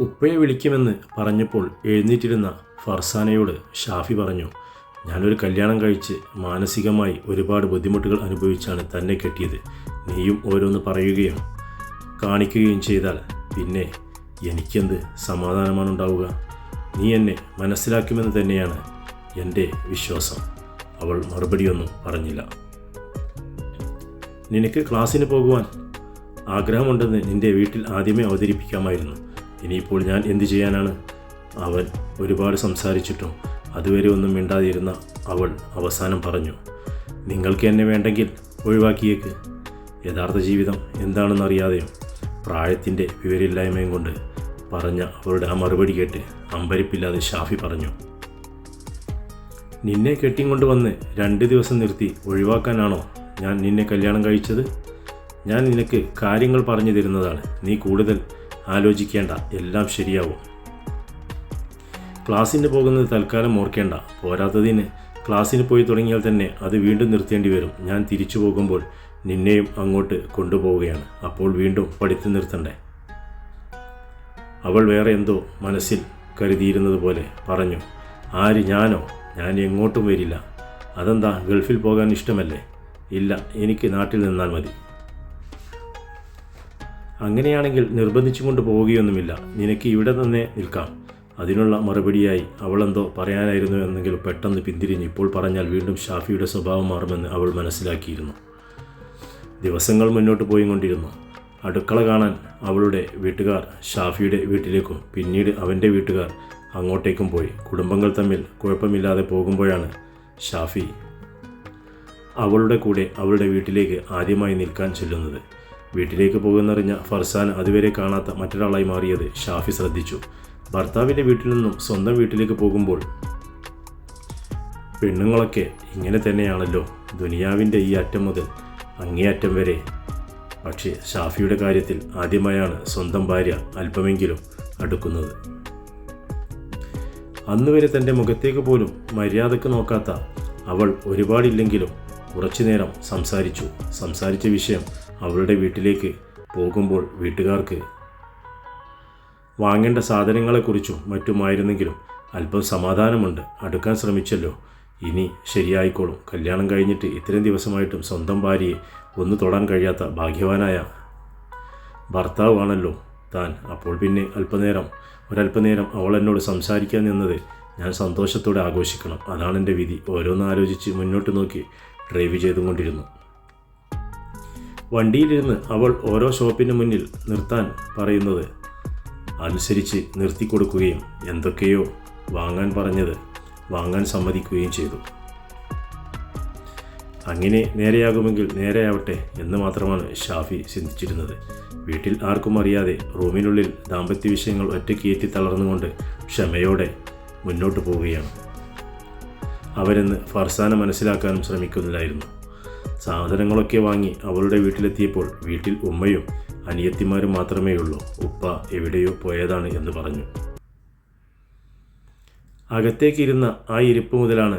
ഉപ്പയെ വിളിക്കുമെന്ന് പറഞ്ഞപ്പോൾ എഴുന്നേറ്റിരുന്ന ഫർസാനയോട് ഷാഫി പറഞ്ഞു ഞാനൊരു കല്യാണം കഴിച്ച് മാനസികമായി ഒരുപാട് ബുദ്ധിമുട്ടുകൾ അനുഭവിച്ചാണ് തന്നെ കെട്ടിയത്. നീയും ഓരോന്ന് പറയുകയും കാണിക്കുകയും ചെയ്താൽ പിന്നെ എനിക്കെന്ത് സമാധാനമാണ് ഉണ്ടാവുക നീ എന്നെ മനസ്സിലാക്കുമെന്ന് തന്നെയാണ് എന്റെ വിശ്വാസം. അവൾ മറുപടിയൊന്നും പറഞ്ഞില്ല. നിനക്ക് ക്ലാസ്സിന് പോകുവാൻ ആഗ്രഹമുണ്ടെന്ന് നിന്റെ വീട്ടിൽ ആദ്യമേ അവതരിപ്പിക്കാമായിരുന്നു. ഇനിയിപ്പോൾ ഞാൻ എന്തു ചെയ്യാനാണ്? അവൻ ഒരുപാട് സംസാരിച്ചിട്ടും അതുവരെ ഒന്നും മിണ്ടാതിരുന്ന അവൾ അവസാനം പറഞ്ഞു നിങ്ങൾക്ക് എന്നെ വേണ്ടെങ്കിൽ ഒഴിവാക്കിയേക്ക്. യഥാർത്ഥ ജീവിതം എന്താണെന്നറിയാതെയും പ്രായത്തിന്റെ വിവരമില്ലായ്മയും കൊണ്ട് പറഞ്ഞ അവളുടെ ആ മറുപടി കേട്ട് അമ്പരിപ്പില്ലാതെ ഷാഫി പറഞ്ഞു നിന്നെ കെട്ടിക്കൊണ്ടുവന്ന് രണ്ട് ദിവസം നിർത്തി ഒഴിവാക്കാനാണോ ഞാൻ നിന്നെ കല്യാണം കഴിച്ചത്? ഞാൻ നിനക്ക് കാര്യങ്ങൾ പറഞ്ഞു തരുന്നതാണ്. നീ കൂടുതൽ ആലോചിക്കേണ്ട എല്ലാം ശരിയാവും. ക്ലാസ്സിന് പോകുന്നത് തൽക്കാലം ഓർക്കേണ്ട പോരാത്തതിന്. ക്ലാസ്സിന് പോയി തുടങ്ങിയാൽ തന്നെ അത് വീണ്ടും നിർത്തേണ്ടി വരും. ഞാൻ തിരിച്ചു പോകുമ്പോൾ നിന്നെയും അങ്ങോട്ട് കൊണ്ടുപോവുകയാണ്. അപ്പോൾ വീണ്ടും പഠിത്തം നിർത്തണ്ടേ? അവൾ വേറെ എന്തോ മനസ്സിൽ കരുതിയിരുന്നത് പോലെ പറഞ്ഞു ആര് ഞാനോ? ഞാൻ എങ്ങോട്ടും വരില്ല. അതെന്താ ഗൾഫിൽ പോകാൻ ഇഷ്ടമല്ലേ? ഇല്ല എനിക്ക് നാട്ടിൽ നിന്നാൽ മതി. അങ്ങനെയാണെങ്കിൽ നിർബന്ധിച്ചു കൊണ്ട് പോവുകയൊന്നുമില്ല. നിനക്ക് ഇവിടെ തന്നെ നിൽക്കാം. അതിനുള്ള മറുപടിയായി അവളെന്തോ പറയാനായിരുന്നു എന്നെങ്കിൽ പെട്ടെന്ന് പിന്തിരിഞ്ഞ് ഇപ്പോൾ പറഞ്ഞാൽ വീണ്ടും ഷാഫിയുടെ സ്വഭാവം മാറുമെന്ന് അവൾ മനസ്സിലാക്കിയിരുന്നു. ദിവസങ്ങൾ മുന്നോട്ട് പോയിക്കൊണ്ടിരുന്നു. അടുക്കള കാണാൻ അവളുടെ വീട്ടുകാർ ഷാഫിയുടെ വീട്ടിലേക്കും പിന്നീട് അവന്റെ വീട്ടുകാർ അങ്ങോട്ടേക്കും പോയി. കുടുംബങ്ങൾ തമ്മിൽ കുഴപ്പമില്ലാതെ പോകുമ്പോഴാണ് ഷാഫി അവളുടെ കൂടെ അവളുടെ വീട്ടിലേക്ക് ആദ്യമായി നിൽക്കാൻ ചെല്ലുന്നത്. വീട്ടിലേക്ക് പോകുന്നറിഞ്ഞ ഫർസാൻ അതുവരെ കാണാത്ത മറ്റൊരാളായി മാറിയത് ഷാഫി ശ്രദ്ധിച്ചു. ഭർത്താവിന്റെ വീട്ടിൽ നിന്നും സ്വന്തം വീട്ടിലേക്ക് പോകുമ്പോൾ പെണ്ണുങ്ങളൊക്കെ ഇങ്ങനെ തന്നെയാണല്ലോ. ദുനിയാവിന്റെ ഈ അറ്റം മുതൽ അങ്ങേയറ്റം വരെ. പക്ഷേ ഷാഫിയുടെ കാര്യത്തിൽ ആദ്യമായാണ് സ്വന്തം ഭാര്യ അല്പമെങ്കിലും അടുക്കുന്നത്. അന്നുവരെ തന്റെ മുഖത്തേക്ക് പോലും മര്യാദയ്ക്ക് നോക്കാത്ത അവൾ ഒരുപാടില്ലെങ്കിലും കുറച്ചു നേരം സംസാരിച്ചു. സംസാരിച്ച വിഷയം അവളുടെ വീട്ടിലേക്ക് പോകുമ്പോൾ വീട്ടുകാർക്ക് വാങ്ങേണ്ട സാധനങ്ങളെക്കുറിച്ചും മറ്റുമായിരുന്നെങ്കിലും അല്പം സമാധാനമുണ്ട്. അടുക്കാൻ ശ്രമിച്ചല്ലോ. ഇനി ശരിയായിക്കോളും. കല്യാണം കഴിഞ്ഞിട്ട് ഇത്രയും ദിവസമായിട്ടും സ്വന്തം ഭാര്യയെ ഒന്ന് തൊടാൻ കഴിയാത്ത ഭാഗ്യവാനായ ഭർത്താവാണല്ലോ താൻ. അപ്പോൾ പിന്നെ അല്പനേരം ഒരല്പനേരം അവൾ എന്നോട് സംസാരിക്കാൻ നിന്നത് ഞാൻ സന്തോഷത്തോടെ ആഘോഷിക്കണം. അതാണ് എന്റെ വിധി. ഓരോന്ന് ആലോചിച്ച് മുന്നോട്ട് നോക്കി ഡ്രൈവ് ചെയ്തുകൊണ്ടിരുന്നു. വണ്ടിയിലിരുന്ന് അവൾ ഓരോ ഷോപ്പിന് മുന്നിൽ നിർത്താൻ പറയുന്നത് അനുസരിച്ച് നിർത്തിക്കൊടുക്കുകയും എന്തൊക്കെയോ വാങ്ങാൻ പറഞ്ഞത് വാങ്ങാൻ സമ്മതിക്കുകയും ചെയ്തു. അങ്ങനെ നേരെയാകുമെങ്കിൽ നേരെയാവട്ടെ എന്ന് മാത്രമാണ് ഷാഫി ചിന്തിച്ചിരുന്നത്. വീട്ടിൽ ആർക്കും അറിയാതെ റൂമിനുള്ളിൽ ദാമ്പത്യ വിഷയങ്ങൾ ഒറ്റയ്ക്ക് എത്തി തളർന്നുകൊണ്ട് ക്ഷമയോടെ മുന്നോട്ട് പോവുകയാണ്. അവരെന്ന് ഫർസാന മനസ്സിലാക്കാനും ശ്രമിക്കുന്നില്ലായിരുന്നു സാധനങ്ങളൊക്കെ വാങ്ങി അവളുടെ വീട്ടിലെത്തിയപ്പോൾ വീട്ടിൽ ഉമ്മയും അനിയത്തിമാരും മാത്രമേ ഉള്ളൂ ഉപ്പ എവിടെയോ പോയതാണ് എന്ന് പറഞ്ഞു. അകത്തേക്കിരുന്ന ആ ഇരിപ്പ് മുതലാണ്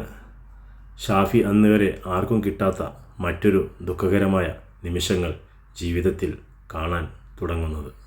ഷാഫി അന്ന് വരെ ആർക്കും കിട്ടാത്ത മറ്റൊരു ദുഃഖകരമായ നിമിഷങ്ങൾ ജീവിതത്തിൽ കാണാൻ തുടങ്ങുന്നത്.